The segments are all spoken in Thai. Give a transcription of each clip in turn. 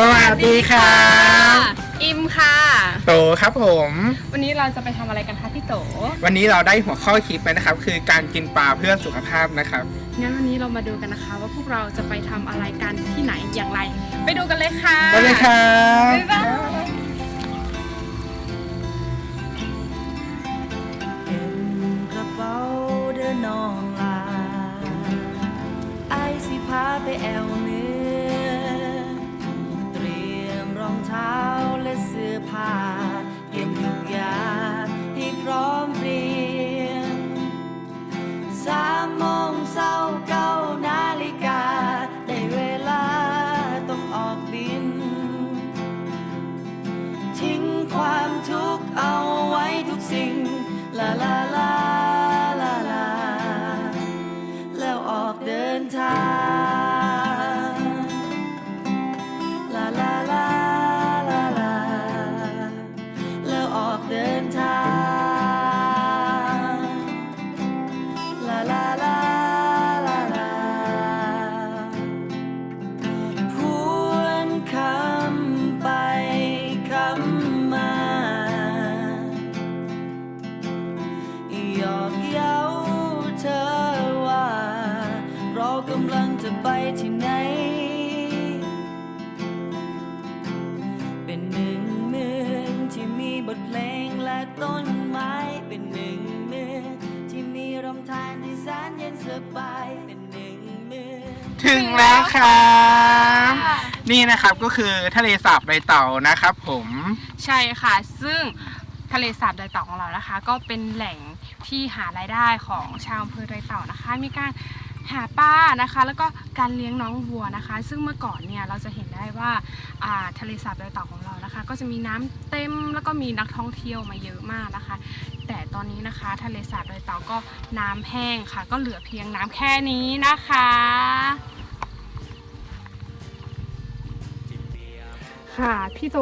สวัสดีครับอิมค่ะ โตครับผม วันนี้เราจะไปทำอะไรกันคะพี่โต วันนี้เราได้หัวข้อคลิปไปนะครับ คือการกินปลาเพื่อสุขภาพนะครับ งั้นวันนี้เรามาดูกันนะคะ ว่าพวกเราจะไปทำอะไรกันที่ไหนอย่างไร ไปดูกันเลยค่ะ ไปเลยครับ บ๊ายบาย จะไปที่ไหน เป็นหนึ่งเมืองที่มีบทเพลงและต้นไม้ เป็นหนึ่งเมืองที่มีลมทานที่แสนเย็นสบาย เป็นหนึ่งเมืองถึงแล้วครับ นี่นะครับก็คือทะเลสาบใบเต่านะครับผม ใช่ค่ะ ซึ่งทะเลสาบดอยเต่าของเรานะคะ ก็เป็นแหล่งที่หารายได้ของชาวอำเภอดอยเต่านะคะ มีการ หาปลานะคะ แล้วก็การเลี้ยงน้องวัวนะคะ ซึ่งเมื่อก่อนเนี่ยเราจะเห็นได้ว่าอ่าทะเลสาบดอยเต่าของเรานะคะ ก็จะมีน้ำเต็มแล้วก็มีนักท่องเที่ยวมาเยอะมากนะคะ แต่ตอนนี้นะคะ ทะเลสาบดอยเต่าก็น้ำแห้งค่ะ ก็เหลือเพียงน้ำแค่นี้นะคะ ค่ะพี่โต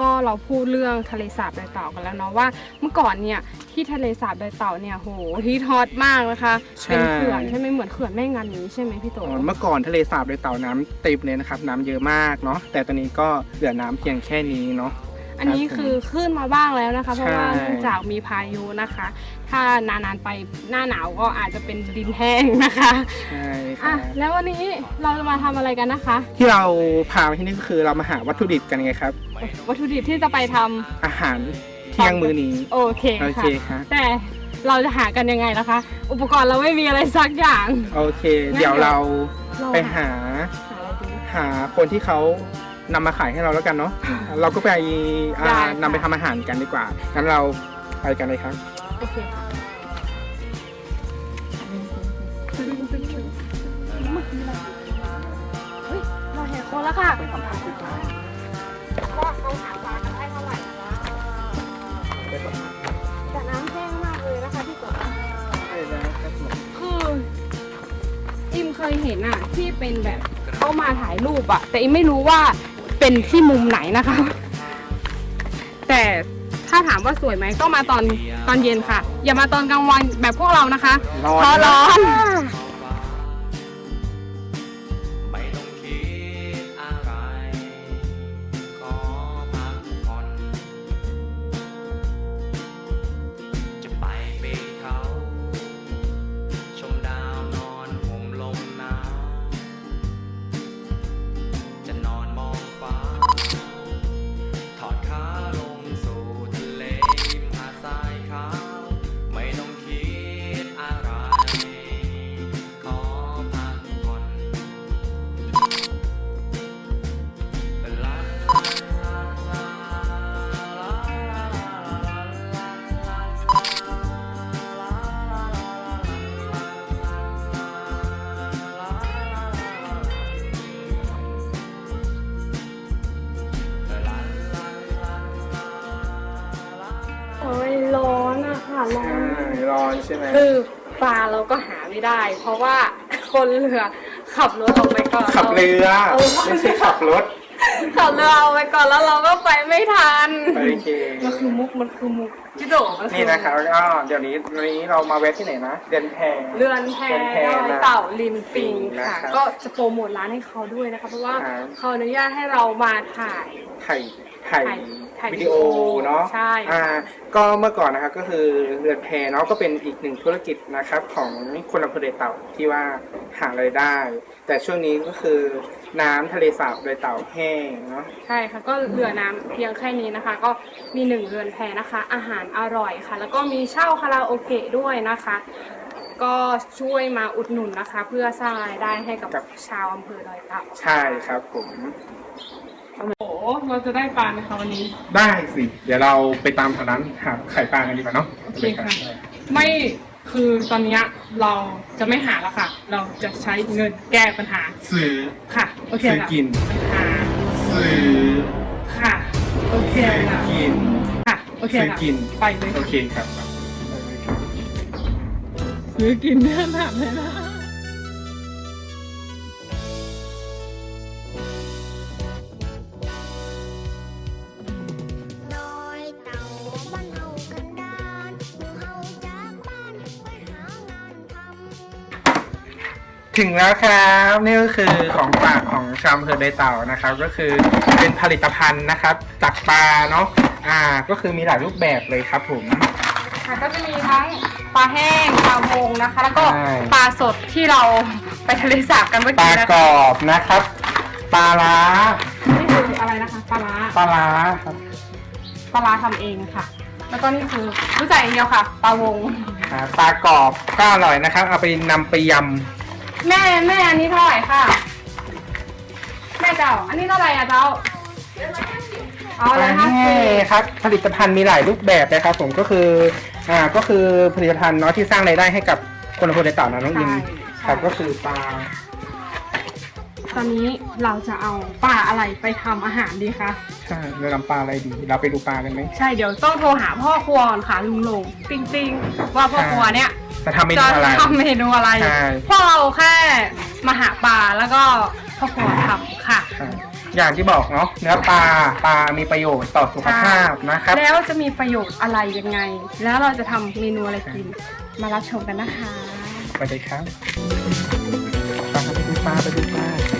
ก็เราพูดเรื่องทะเลสาบดอยเต่ากันแล้วเนาะว่า เมื่อก่อนเนี่ยที่ทะเลสาบดอยเต่าเนี่ยโหที่ฮอตมากนะคะใช่ เป็นเขื่อนใช่ไหมเหมือนเขื่อนแม่งันนี้ใช่ไหมพี่โตเมื่อก่อนทะเลสาบใบเต่าน้ำเต็มเลยนะครับ น้ำเยอะมากเนาะแต่ตอนนี้ก็เหลือน้ำเพียงแค่นี้เนาะ อันนี้คือขึ้นมาบ้างแล้วนะคะ เพราะว่าใช่เนื่องจากมีพายุนะคะ ถ้านานๆไปหน้าหนาวก็อาจจะเป็นดินแห้งนะคะใช่คอะรับแล้ววันนี้เราจะมาทำอะไรกันนะคะ ที่เราพามาที่นี่ก็คือเรามาหาวัตถุดิบกันไงครับ วัตถุดิบที่จะไปทำอาหารเที่ยงมื้อนี้ โอเคโอเคค่ะครับ แต่เราจะหากันยังไงนะคะ อุปกรณ์เราไม่มีอะไรสักอย่าง โอเคเดี๋ยวเราเราไปหาหาอะไรดีหาคนที่เขา นำมาขายให้เราแล้วกันเนาะเราก็ไปอ่าได้ค่ะ นำไปทำอาหารกันดีกว่างั้นเราไปกันเลยครับ โอเคค่ะเฮ้ย เราเห็นคนแล้วค่ะไปทำอาหารดีกว่าว่าเขาหาปลากันได้เท่าไหร่นะไปทำอาหารแต่น้ำแห้งมากเลยนะคะพี่กบใช่แล้วครับผมคือ อิมเคยเห็นอะที่เป็นแบบเขามาถ่ายรูปอะแต่อิมไม่รู้ว่า เป็นที่มุมไหนนะคะ แต่ถ้าถามว่าสวยไหมก็มาตอนตอนเย็นค่ะ อย่ามาตอนกลางวันแบบพวกเรานะคะร้อนเพราะร้อน ร้อใช่นร้อนใช่ไหมคือปลาเราก็หาไม่ได้ เพราะว่าคนเรือขับรถออกไปก่อนขับเรือเออไม่ใช่ขับรถเขาเรือเอาไปก่อนแล้วเราก็ไปไม่ทันโอเคมันคือมุกมันคือมุกจิโดมันอนี่นะครับก็เดี๋ยวนี้วันนี้เรามาแวะที่ไหนนะเดือนแพงเรือนแพเรือนแพดอยนะเต่าริมปิงนะครัค่ะบก็จะโปรโมทร้านให้เขาด้วยนะคะเพราะว่าครับเขาอนุญาตให้เรามาถ่ายถ่ายถ่าย ถ่ายถ่ายวิดีโอเนาะใช่อ่าก็เมื่อก่อนนะครับก็คือเรือนแพเนาะก็เป็นอีกหนึ่งธุรกิจนะครับของคนอำเภอเดอยเต่าที่ว่าหารายได้ แต่ช่วงนี้ก็คือน้ำทะเลสาบเดอยเต่าแห้งเนาะใช่ค่ะก็เรือน้ำเพียงแค่นี้นะคะ ก็มีหนึ่งเรือนแพนะคะ อาหารอร่อยค่ะ แล้วก็มีเช่าคาราโอเกะด้วยนะคะก็ช่วยมาอุดหนุนนะคะ เพื่อสร้างรายได้ให้กับครับชาวอำเภอดอยเต่าใช่ครับผมโอ้โห เราจะได้ปลาไหมคะวันนี้ ได้สิ เดี๋ยวเราไปตามแถวนั้นหาไข่ปลากันดีกว่าเนาะโอเคค่ะ ไม่คือตอนเนี้ยเราจะไม่หาแล้วค่ะ เราจะใช้เงินแก้ปัญหาซื้อ ค่ะ โอเคซื้อค่ะกินหาซื้อค่ะ โอเคซื้อค่ะ กิน ค่ะ โอเคซื้อค่ะกิน ไปเลยโอเคครับ ซื้อกินเนี่ยหนักเลยนะ ถึงแล้วครับนี่ก็คือของฝากของชาวอำเภอไดเต่านะครับ ก็คือเป็นผลิตภัณฑ์นะครับจากปลาเนาะอ่าก็คือมีหลายรูปแบบเลยครับผม ค่ะก็จะมีทั้งปลาแห้งปลาวงนะคะ แล้วก็ใช่ ปลาสดที่เราไปทะเลสาบกันเมื่อปลากี้นะกรคะอบนะครับ ปลาล้านี่คืออะไรนะคะปลาร้าปลาล้าครับปลาร้าทำเองค่ะ แล้วก็นี่คือรู้จักอย่างเดียวค่ะปลาวง อ่าปลากรอบก็อร่อยนะครับ เอาไปนำไปย แม่แม่อันนี้เท่าไหร่ค่ะ แม่เจ้า อันนี้เท่าไหร่อะเจ้าเอาำเลยห้าสินี่บครับผลิตภัณฑ์มีหลายรูปแบบนะครับผมก็คืออ่าก็คือผลิตภัณฑ์เนาะที่สร้างรายได้ให้กับคนอำเภอไดเต่านะน้องอิมครับก็คือปลา ตอนนี้เราจะเอาปลาอะไรไปทำอาหารดีคะ ใช่เรานำปลาอะไรดี เราไปดูปลากันไหม ใช่เดี๋ยวต้องโทรหาพ่อครัวก่อนค่ะลุงลงติงติงว่าพ่อครัวเนี่ยจะทำเมนูจะอะไรทำเมนูอะไรใช่พวกเราแค่มาหาปลาแล้วก็พ่อครัวทำค่ะใช่อย่างที่บอกเนาะเนื้อปลาปลามีประโยชน์ต่อสุขภาพนะครับ แล้วจะมีประโยชน์อะไรยังไง แล้วเราจะทำเมนูอะไรกิน มารับชมกันนะคะ ไปเลยครับปลาไปดูปลาไปดูปลา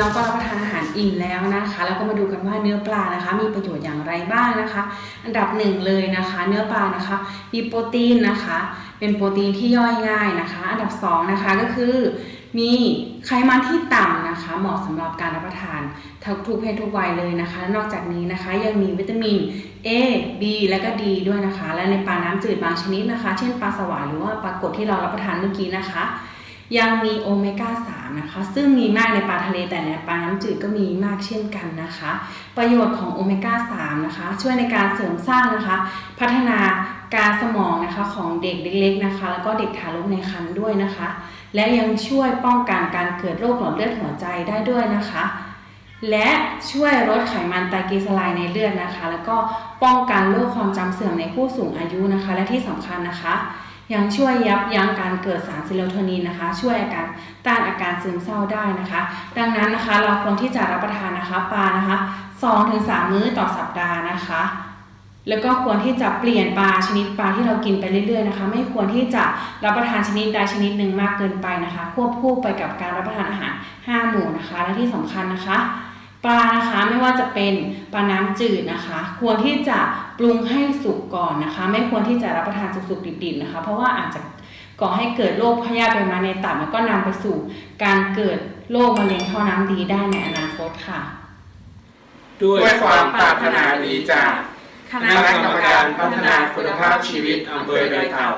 เราก็รับประทานอาหารอิ่มแล้วนะคะ แล้วก็มาดูกันว่าเนื้อปลานะคะ มีประโยชน์อย่างไรบ้างนะคะ อันดับหนึ่งเลยนะคะ เนื้อปลานะคะ มีโปรตีนนะคะ เป็นโปรตีนที่ย่อยง่ายนะคะ อันดับสองนะคะก็คือมีไขมันที่ต่ำนะคะ เหมาะสำหรับการรับประทานทั้งทุกเพศทุกวัยเลยนะคะ นอกจากนี้นะคะยังมีวิตามิน A B และก็ D ด้วยนะคะ และในปลาน้ำจืดบางชนิดนะคะ เช่นปลาสวายหรือว่าปลากดที่เรารับประทานเมื่อกี้นะคะ ยังมีโอเมก้า3นะคะ ซึ่งมีมากในปลาทะเลแต่ในปลาน้ำจืดก็มีมากเช่นกันนะคะ ประโยชน์ของโอเมก้า3นะคะ ช่วยในการเสริมสร้างนะคะ พัฒนาการสมองนะคะของเด็กเล็กๆนะคะ แล้วก็เด็กทารกในครรภ์ด้วยนะคะ และยังช่วยป้องกันการเกิดโรคหลอดเลือดหัวใจได้ด้วยนะคะ และช่วยลดไขมันไตรกลีเซอไรด์ในเลือดนะคะ แล้วก็ป้องกันโรคความจำเสื่อมในผู้สูงอายุนะคะ และที่สำคัญนะคะ ยังช่วยยับยั้งการเกิดสารเซโรโทนินนะคะ ช่วยอาการต้านอาการซึมเศร้าได้นะคะ ดังนั้นนะคะเราควรที่จะรับประทานนะคะปลานะคะ2-3 มื้อต่อสัปดาห์นะคะแล้วก็ควรที่จะเปลี่ยนปลาชนิดปลาที่เรากินไปเรื่อยๆนะคะ ไม่ควรที่จะรับประทานชนิดใดชนิดหนึ่งมากเกินไปนะคะ ควบคู่ไปกับการรับประทานอาหาร 5 หมู่นะคะ และที่สำคัญนะคะ ปลานะคะไม่ว่าจะเป็นปลาน้ำจืดนะคะ ควรที่จะปรุงให้สุกก่อนนะคะ ไม่ควรที่จะรับประทานสุกๆดิบๆนะคะ เพราะว่าอาจจะก่อให้เกิดโรคพยาธิใบไม้ในตับแล้วก็นำไปสู่การเกิดโรคมะเร็งท่อน้ำดีได้ในอนาคตค่ะ ด้วยความปรารถนาดีจากคคณะกรรมการพัฒนาคุณภาพชีวิตอำเภอดอยเต่า